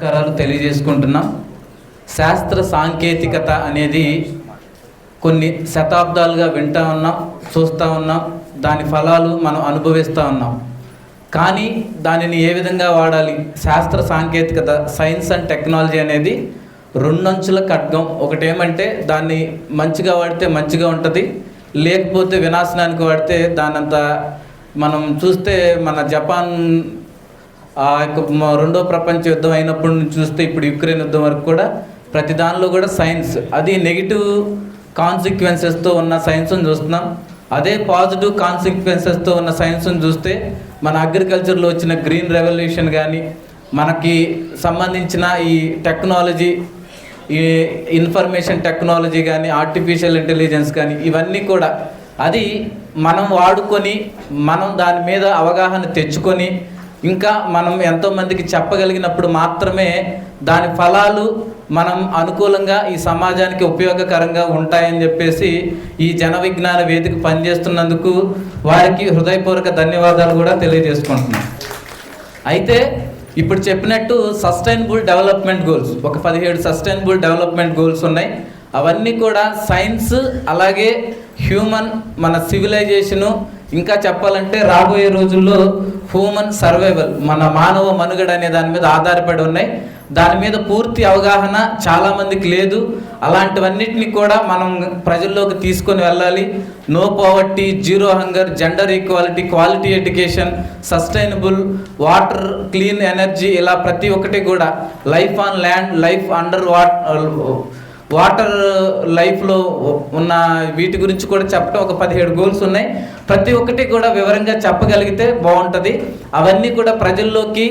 నమస్కారాలు తెలియజేసుకుంటున్నాం. శాస్త్ర సాంకేతికత అనేది కొన్ని శతాబ్దాలుగా వింటా ఉన్నాం చూస్తూ ఉన్నాం దాని ఫలాలు మనం అనుభవిస్తూ ఉన్నాం. కానీ దానిని ఏ విధంగా వాడాలి? శాస్త్ర సాంకేతికత సైన్స్ అండ్ టెక్నాలజీ అనేది రెండంచుల ఖడ్గం. ఒకటేమంటే దాన్ని మంచిగా వాడితే మంచిగా ఉంటుంది లేకపోతే వినాశనానికి వాడితే దానంత మనం చూస్తే మన జపాన్ ఆ యొక్క రెండో ప్రపంచ యుద్ధం అయినప్పటి నుంచి చూస్తే ఇప్పుడు యుక్రెయిన్ యుద్ధం వరకు కూడా ప్రతి దానిలో కూడా సైన్స్ అది నెగిటివ్ కాన్సిక్వెన్సెస్తో ఉన్న సైన్స్ని చూస్తున్నాం. అదే పాజిటివ్ కాన్సిక్వెన్సెస్తో ఉన్న సైన్స్ని చూస్తే మన అగ్రికల్చర్లో వచ్చిన గ్రీన్ రెవల్యూషన్ కానీ మనకి సంబంధించిన ఈ టెక్నాలజీ ఈ ఇన్ఫర్మేషన్ టెక్నాలజీ కానీ ఆర్టిఫిషియల్ ఇంటెలిజెన్స్ కానీ ఇవన్నీ కూడా అది మనం వాడుకొని మనం దాని మీద అవగాహన తెచ్చుకొని ఇంకా మనం ఎంతోమందికి చెప్పగలిగినప్పుడు మాత్రమే దాని ఫలాలు మనం అనుకూలంగా ఈ సమాజానికి ఉపయోగకరంగా ఉంటాయని చెప్పేసి ఈ జన విజ్ఞాన వేదిక పనిచేస్తున్నందుకు వారికి హృదయపూర్వక ధన్యవాదాలు కూడా తెలియజేసుకుంటున్నాం. అయితే ఇప్పుడు చెప్పినట్టు సస్టైనబుల్ డెవలప్మెంట్ గోల్స్ ఒక పదిహేడు సస్టైనబుల్ డెవలప్మెంట్ గోల్స్ ఉన్నాయి. అవన్నీ కూడా సైన్స్ అలాగే హ్యూమన్ మన సివిలైజేషను ఇంకా చెప్పాలంటే రాబోయే రోజుల్లో హ్యూమన్ సర్వైవల్ మన మానవ మనుగడ అనే దాని మీద ఆధారపడి ఉన్నాయి. దాని మీద పూర్తి అవగాహన చాలామందికి లేదు. అలాంటివన్నిటిని కూడా మనం ప్రజల్లోకి తీసుకొని వెళ్ళాలి. No poverty zero hunger gender equality quality education sustainable water clean energy ఇలా ప్రతి ఒక్కటి కూడా life on land life under water water లైఫ్లో ఉన్న వీటి గురించి కూడా చెప్పడం ఒక పదిహేడు గోల్స్ ఉన్నాయి. ప్రతి ఒక్కటి కూడా వివరంగా చెప్పగలిగితే బాగుంటుంది. అవన్నీ కూడా ప్రజల్లోకి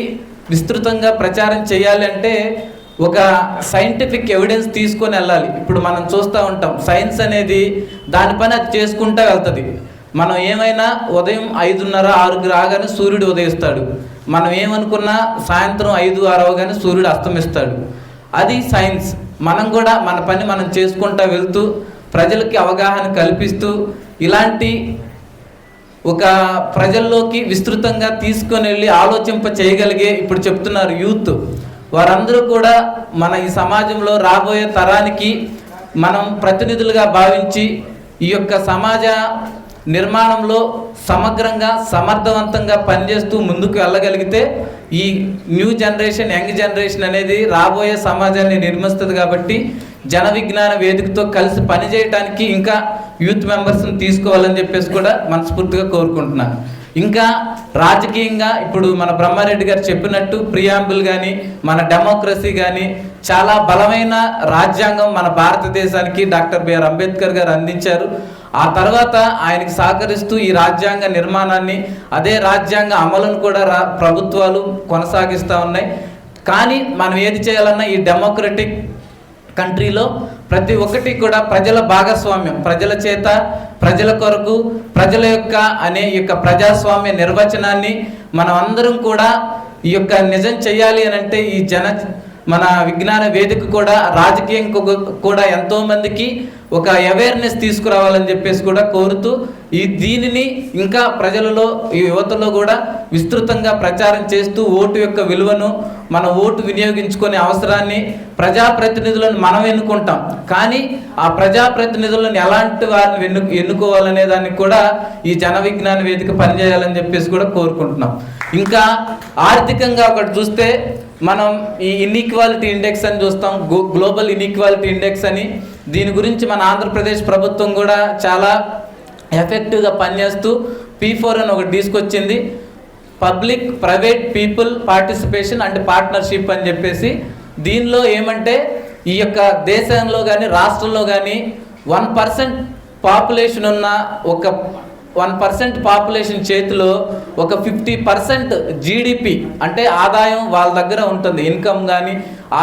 విస్తృతంగా ప్రచారం చేయాలి అంటే ఒక సైంటిఫిక్ ఎవిడెన్స్ తీసుకొని వెళ్ళాలి. ఇప్పుడు మనం చూస్తూ ఉంటాం సైన్స్ అనేది దానిపైన అది చేసుకుంటూ వెళ్తుంది. మనం ఏమైనా ఉదయం ఐదున్నర ఆరుకు రాగానే సూర్యుడు ఉదయిస్తాడు. మనం ఏమనుకున్నా సాయంత్రం ఐదు ఆరు అవగానే సూర్యుడు అస్తమిస్తాడు. అది సైన్స్ మనం కూడా మన పని మనం చేసుకుంటూ వెళ్తూ ప్రజలకి అవగాహన కల్పిస్తూ ఇలాంటి ఒక ప్రజల్లోకి విస్తృతంగా తీసుకొని వెళ్ళి ఆలోచింప చేయగలిగే ఇప్పుడు చెప్తున్నారు యూత్. వారందరూ కూడా మన ఈ సమాజంలో రాబోయే తరానికి మనం ప్రతినిధులుగా భావించి ఈ యొక్క సమాజ నిర్మాణంలో సమగ్రంగా సమర్థవంతంగా పనిచేస్తూ ముందుకు వెళ్ళగలిగితే ఈ న్యూ జనరేషన్ యంగ్ జనరేషన్ అనేది రాబోయే సమాజాన్ని నిర్మిస్తుంది కాబట్టి జన విజ్ఞాన వేదికతో కలిసి పనిచేయడానికి ఇంకా యూత్ మెంబర్స్ని తీసుకోవాలని చెప్పేసి కూడా మనస్ఫూర్తిగా కోరుకుంటున్నాను. ఇంకా రాజకీయంగా ఇప్పుడు మన బ్రహ్మారెడ్డి గారు చెప్పినట్టు ప్రియాంబుల్ కానీ మన డెమోక్రసీ కానీ చాలా బలమైన రాజ్యాంగం మన భారతదేశానికి డాక్టర్ బిఆర్ అంబేద్కర్ గారు అందించారు. ఆ తర్వాత ఆయనకి సహకరిస్తూ ఈ రాజ్యాంగ నిర్మాణాన్ని అదే రాజ్యాంగ అమలును కూడా రా ప్రభుత్వాలు కొనసాగిస్తూ ఉన్నాయి. కానీ మనం ఏది చేయాలన్నా ఈ డెమోక్రటిక్ కంట్రీలో ప్రతి ఒక్కటి కూడా ప్రజల భాగస్వామ్యం ప్రజల చేత ప్రజల కొరకు ప్రజల యొక్క అనే యొక్క ప్రజాస్వామ్య నిర్వచనాన్ని మనం అందరం కూడా ఈ యొక్క నిజం చేయాలి అని అంటే ఈ జన మన విజ్ఞాన వేదిక కూడా రాజకీయం కు- కూడా ఎంతోమందికి ఒక అవేర్నెస్ తీసుకురావాలని చెప్పేసి కూడా కోరుతూ ఈ దీనిని ఇంకా ప్రజలలో ఈ యువతలో కూడా విస్తృతంగా ప్రచారం చేస్తూ ఓటు యొక్క విలువను మన ఓటు వినియోగించుకునే అవసరాన్ని ప్రజాప్రతినిధులను మనం ఎన్నుకుంటాం. కానీ ఆ ప్రజాప్రతినిధులను ఎలాంటి వారిని ఎన్ను ఎన్నుకోవాలనే దానికి కూడా ఈ జన విజ్ఞాన వేదిక పనిచేయాలని చెప్పేసి కూడా కోరుకుంటున్నాం. ఇంకా ఆర్థికంగా ఒకటి చూస్తే మనం ఈ ఇన్ఈక్వాలిటీ ఇండెక్స్ అని చూస్తాం. గో- గ్లోబల్ ఇన్ఈక్వాలిటీ ఇండెక్స్ అని దీని గురించి మన ఆంధ్రప్రదేశ్ ప్రభుత్వం కూడా చాలా ఎఫెక్టివ్గా పనిచేస్తూ పీ ఫోర్ అని ఒకటి తీసుకొచ్చింది. Public private people participation and partnership అని చెప్పేసి దీనిలో ఏమంటే ఈ యొక్క దేశంలో కానీ రాష్ట్రంలో కానీ వన్ పర్సెంట్ పాపులేషన్ ఉన్న ఒక వన్ పర్సెంట్ పాపులేషన్ చేతిలో ఒక ఫిఫ్టీ పర్సెంట్ జీడిపి అంటే ఆదాయం వాళ్ళ దగ్గర ఉంటుంది. ఇన్కమ్ కానీ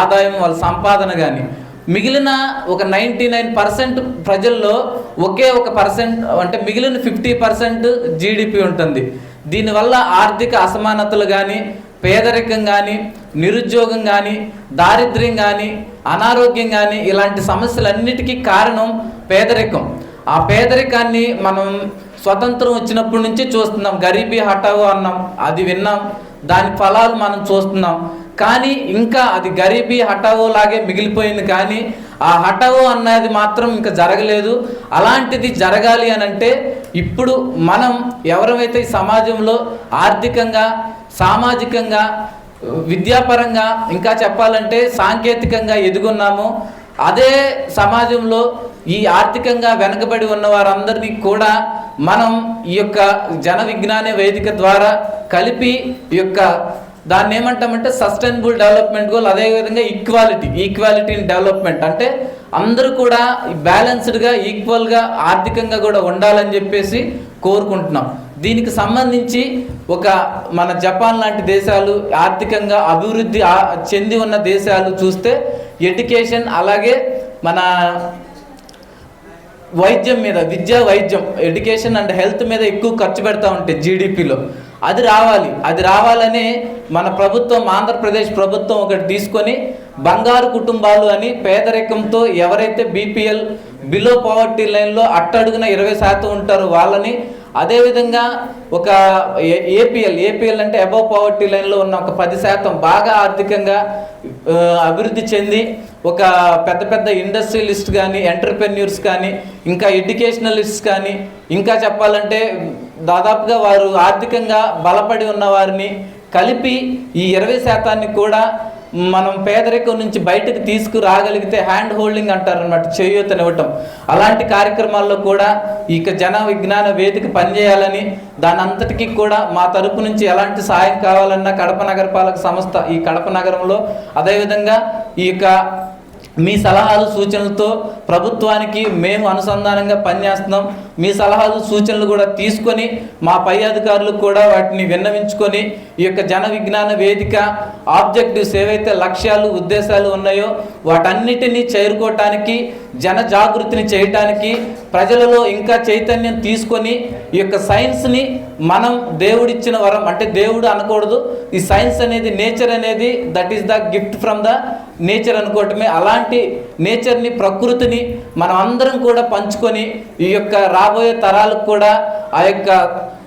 ఆదాయం వాళ్ళ సంపాదన కానీ మిగిలిన ఒక నైంటీ నైన్ పర్సెంట్ ప్రజల్లో ఒకే ఒక పర్సెంట్ అంటే మిగిలిన ఫిఫ్టీ పర్సెంట్ జీడిపి ఉంటుంది. దీనివల్ల ఆర్థిక అసమానతలు కానీ పేదరికం కానీ నిరుద్యోగం కానీ దారిద్ర్యం కానీ అనారోగ్యం కానీ ఇలాంటి సమస్యలన్నిటికీ కారణం పేదరికం. ఆ పేదరికాన్ని మనం స్వతంత్రం వచ్చినప్పటి నుంచి చూస్తున్నాం. గరీబీ హఠావు అన్నాం. అది విన్నాం. దాని ఫలాలు మనం చూస్తున్నాం. కానీ ఇంకా అది గరీబీ హఠావో లాగే మిగిలిపోయింది కానీ ఆ హఠావో అన్నది మాత్రం ఇంకా జరగలేదు. అలాంటిది జరగాలి అని అంటే ఇప్పుడు మనం ఎవరైతే ఈ సమాజంలో ఆర్థికంగా సామాజికంగా విద్యాపరంగా ఇంకా చెప్పాలంటే సాంకేతికంగా ఎదుగున్నాము అదే సమాజంలో ఈ ఆర్థికంగా వెనకబడి ఉన్న వారందరినీ కూడా మనం ఈ యొక్క జన విజ్ఞాన వేదిక ద్వారా కలిపి ఈ యొక్క దాన్ని ఏమంటామంటే సస్టైనబుల్ డెవలప్మెంట్ గోల్ అదేవిధంగా ఈక్వాలిటీ ఈక్వాలిటీ ఇన్ డెవలప్మెంట్ అంటే అందరూ కూడా బ్యాలెన్స్డ్గా ఈక్వల్గా ఆర్థికంగా కూడా ఉండాలని చెప్పేసి కోరుకుంటున్నాం. దీనికి సంబంధించి ఒక మన జపాన్ లాంటి దేశాలు ఆర్థికంగా అభివృద్ధి చెంది ఉన్న దేశాలు చూస్తే ఎడ్యుకేషన్ అలాగే మన వైద్యం మీద విద్య వైద్యం ఎడ్యుకేషన్ అండ్ హెల్త్ మీద ఎక్కువ ఖర్చు పెడతా ఉంటాయి జీడిపిలో అది రావాలి. అది రావాలని మన ప్రభుత్వం ఆంధ్రప్రదేశ్ ప్రభుత్వం ఒకటి తీసుకొని బంగారు కుటుంబాలు అని పేదరికంతో ఎవరైతే బీపీఎల్ బిలో పవర్టీ లైన్లో అట్టడుగున ఇరవై శాతం ఉంటారో వాళ్ళని అదేవిధంగా ఒక ఏపీఎల్ ఏపీఎల్ అంటే అబవ్ పవర్టీ లైన్లో ఉన్న ఒక పది శాతం బాగా ఆర్థికంగా అభివృద్ధి చెంది ఒక పెద్ద పెద్ద ఇండస్ట్రియలిస్ట్ కానీ ఎంటర్ప్రెన్యూర్స్ కానీ ఇంకా ఎడ్యుకేషనలిస్ట్ కానీ ఇంకా చెప్పాలంటే దాదాపుగా వారు ఆర్థికంగా బలపడి ఉన్న వారిని కలిపి ఈ ఇరవై శాతాన్ని కూడా మనం పేదరికం నుంచి బయటకు తీసుకురాగలిగితే హ్యాండ్ హోల్డింగ్ అంటారనమాట చేయూతనివ్వటం. అలాంటి కార్యక్రమాల్లో కూడా ఇక జన విజ్ఞాన వేదిక పనిచేయాలని దాని అంతటికీ కూడా మా తరపు నుంచి ఎలాంటి సాయం కావాలన్నా కడప నగరపాలక సంస్థ ఈ కడప నగరంలో అదేవిధంగా ఈ యొక్క మీ సలహాలు సూచనలతో ప్రభుత్వానికి మేము అనుసంధానంగా పనిచేస్తున్నాం. మీ సలహాలు సూచనలు కూడా తీసుకొని మా పై అధికారులు కూడా వాటిని విన్నవించుకొని ఈ యొక్క జన విజ్ఞాన వేదిక ఆబ్జెక్టివ్స్ ఏవైతే లక్ష్యాలు ఉద్దేశాలు ఉన్నాయో వాటన్నిటినీ చేరుకోవటానికి జన జాగృతిని చేయటానికి ప్రజలలో ఇంకా చైతన్యం తీసుకొని ఈ యొక్క సైన్స్ని మనం దేవుడిచ్చిన వరం అంటే దేవుడు అనకూడదు. ఈ సైన్స్ అనేది నేచర్ అనేది that is the gift from the nature అనుకోవటమే. అలాంటి నేచర్ని ప్రకృతిని మనం అందరం కూడా పంచుకొని ఈ యొక్క రాబోయే తరాలకు కూడా ఆ యొక్క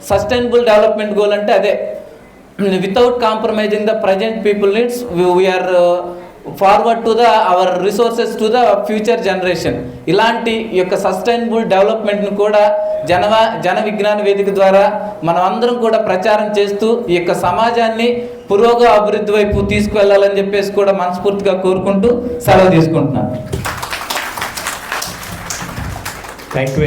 సస్టైనబుల్ డెవలప్మెంట్ గోల్ అంటే అదే. Without compromising the present people needs we are forward to the our resources to the future generation ఇలాంటి యొక్క సస్టైనబుల్ డెవలప్మెంట్ను కూడా జన జన విజ్ఞాన వేదిక ద్వారా మనం అందరం కూడా ప్రచారం చేస్తూ ఈ యొక్క సమాజాన్ని పురోగ అభివృద్ధి వైపు తీసుకువెళ్ళాలని చెప్పేసి కూడా మనస్ఫూర్తిగా కోరుకుంటూ సెలవు తీసుకుంటున్నాను. Thank you